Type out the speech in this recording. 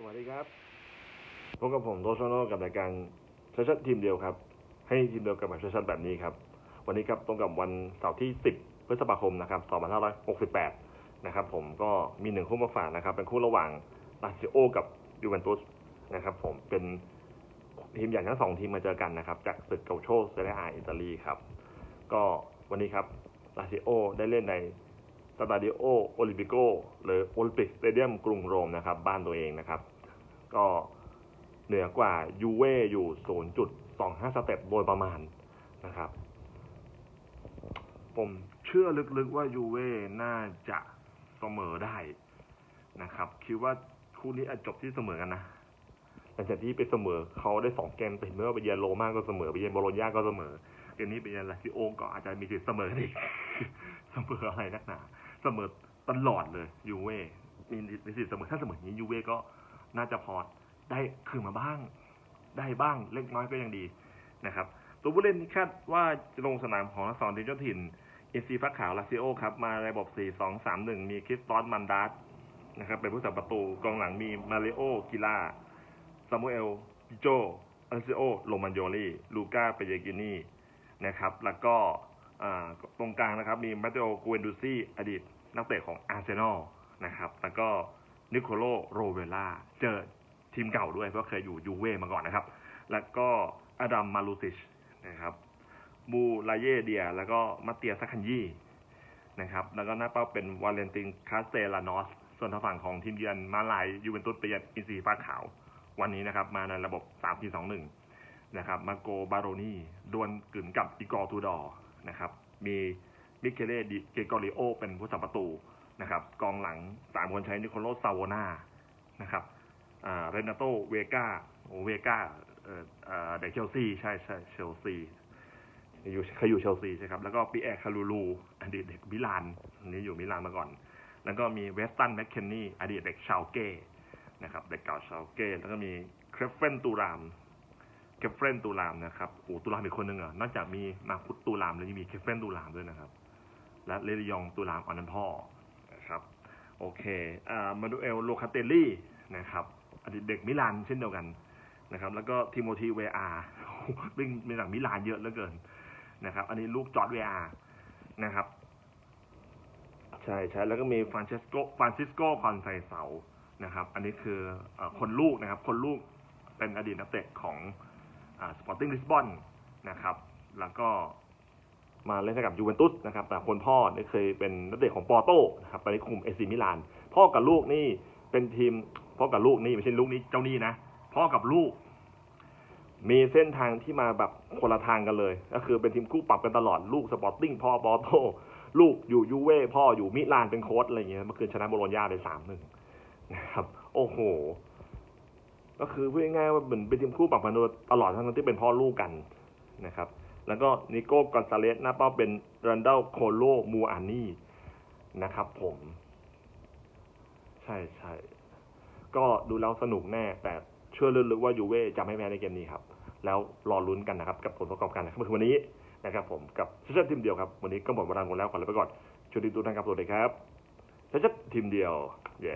สวัสดีครับ พบกับผมโตโชโนกับรายการชัดๆทีมเดียวครับ ให้ทีมเดียวกับแบบชัดๆแบบนี้ครับ วันนี้ครับตรงกับวันเสาร์ที่ 10 พฤษภาคมนะครับ 2568 นะครับ ผมก็มีหนึ่งคู่มาฝากนะครับ เป็นคู่ระหว่างลาซิโอ กับยูเวนตุสนะครับ ผมเป็นทีมใหญ่ทั้งสองทีมมาเจอกันนะครับ จากศึกเกาโชเซเรียอาอิตาลีครับ ก็วันนี้ครับลาซิโอได้เล่นใน สตาดิโอโอลิมปิโกหรือโอลิมปิกสเตเดียมกรุงโรมนะครับ บ้านตัวเองนะครับ ก็เหนือกว่ายูเว่อยู่ 0.25 สเต็ปโดยประมาณนะครับ ผมเชื่อลึกๆว่ายูเว่น่าจะเสมอได้นะครับ คิดว่าคู่นี้อาจจบที่เสมอกันนะหลังจากที่ไปเสมอเขาได้สองเกมติดเมื่อไปเยือนโรม่าก็เสมอไปเยือนโบโลญญาก็เสมอเกมนี้ไปเยือนลาซิโอก็อาจจะมีสิทธิ์เสมออีกเสมออะไรนักหนา เสมอตลอดเลยยูเว่มีมีสิทธิ์เสมอถ้าเสมออย่างนี้ยูเว่ก็น่าจะพอได้คืนมาบ้าง ได้บ้างเล็กน้อยก็ยังดีนะครับ ตัวผู้เล่นที่คาดว่าจะลงสนามของทั้งสองทีมเจ้าถิ่นเอซีฟ้าขาวลาซิโอครับ มาในระบบ 4 2 3 1 มีคริสตอนมันดัสนะครับเป็นผู้สับประตูกองหลังมีมาริโอกิล่าซามูเอลปิโจอันซิโอโรมันโยลีลูก้าเปเยกินีนะครับ แล้วก็ ตรงกลางนะครับมีมาเตโอกูเอนดูซี่อดีตนักเตะของอาร์เซนอลนะครับแล้วก็นิโคโลโรเวล่าเจอทีมเก่าด้วยเพราะเคยอยู่ยูเว่มาก่อนนะครับ แล้วก็อดัมมาลูติชนะครับบูลาเยเดีย แล้วก็มาเตียซักคันยี่นะครับ แล้วก็หน้าเป้าเป็นวาเลนตินคาสเตลานอส ส่วนทางฝั่งของทีมเยือนมาลายยูเวนตุสไปเยือนอินซีฟ้าขาว วันนี้นะครับ มาในระบบ3 4 2 1นะครับ มาโกบาโรนีดวลกึ่นกับอีกอร์ตูดอร์ นะครับ มีมิเคเล่ดิเกโกริโอเป็นผู้สับประตูนะครับ กองหลังสามคนใช้นิโคโลซาวโวนานะครับเรนาโตเวกาโอเวกาเอ่อเด็กเชลซีใช่ใช่เชลซีอยู่เคยอยู่เชลซีใช่ครับ แล้วก็ปีแอร์คารูลูอดีตเด็กมิลานอันนี้อยู่มิลานมาก่อน แล้วก็มีเวสตันแมคเคนนี่อดีตเด็กชาวเก้นะครับ เด็กเก่าชาวเก้แล้วก็มีเครฟเฟนตูราม เคฟเฟนตูรามนะครับโอ้ตูรามอีกคนหนึ่งอะนอกจากมีมาคุตตูรามแล้วยังมีเคฟเฟนตูรามด้วยนะครับ และเลริยองตูรามอันนั้นพ่อนะครับโอเคอ่ามาดูเอลโลคาเตลลี่นะครับอดีตเด็กมิลานเช่นเดียวกันนะครับ แล้วก็ทิโมธีเวอาวิ่งมีหลังมิลานเยอะเหลือเกินนะครับ อันนี้ลูกจอร์ดเวอานะครับใช่ใช่แล้วก็มีฟรานเชสโกฟรานซิสโกคอนไซเซานะครับ อันนี้คือออคนลูกนะครับ คนลูกเป็นอดีตนักเตะของ สปอร์ติ้งลิสบอนนะครับ แล้วก็มาเล่นให้กับยูเวนตุสนะครับ แต่คนพ่อเนี่ยเคยเป็นนักเตะของปอร์โตนะครับ ตอนนี้คุมเอซีมิลาน พ่อกับลูกนี่เป็นทีม พ่อกับลูกนี่ไม่ใช่ลูกนี้เจ้านี่นะ พ่อกับลูก มีเส้นทางที่มาแบบคนละทางกันเลย ก็คือเป็นทีมคู่ปรับกันตลอด ลูกสปอร์ติ้งพ่อปอร์โต ลูกอยู่ยูเว่พ่ออยู่มิลานเป็นโค้ชอะไรเงี้ย เมื่อคืนชนะโบโลญญาไปสามหนึ่งนะครับ โอ้โห ก็คือพูดง่ายๆว่าเหมือนเป็นทีมคู่ปรับกันตลอดทั้งที่เป็นพ่อลูกกันนะครับ แล้วก็นิโก้กอนซาเลสหน้าเป้าเป็นรันเดลโคโลมูอานี่นะครับผม ใช่ใช่ก็ดูแล้วสนุกแน่ แต่เชื่อลึกๆว่ายูเว่จะไม่แพ้ในเกมนี้ครับ แล้วรอลุ้นกันนะครับ กับผลประกอบการนะครับวันนี้นะครับผมกับเชฟทีมเดียวครับ วันนี้ก็หมดเวลาหมดแล้วขอลาไปก่อนช่วยดีทุกท่านครับสวัสดีครับเชฟทีมเดียวเย้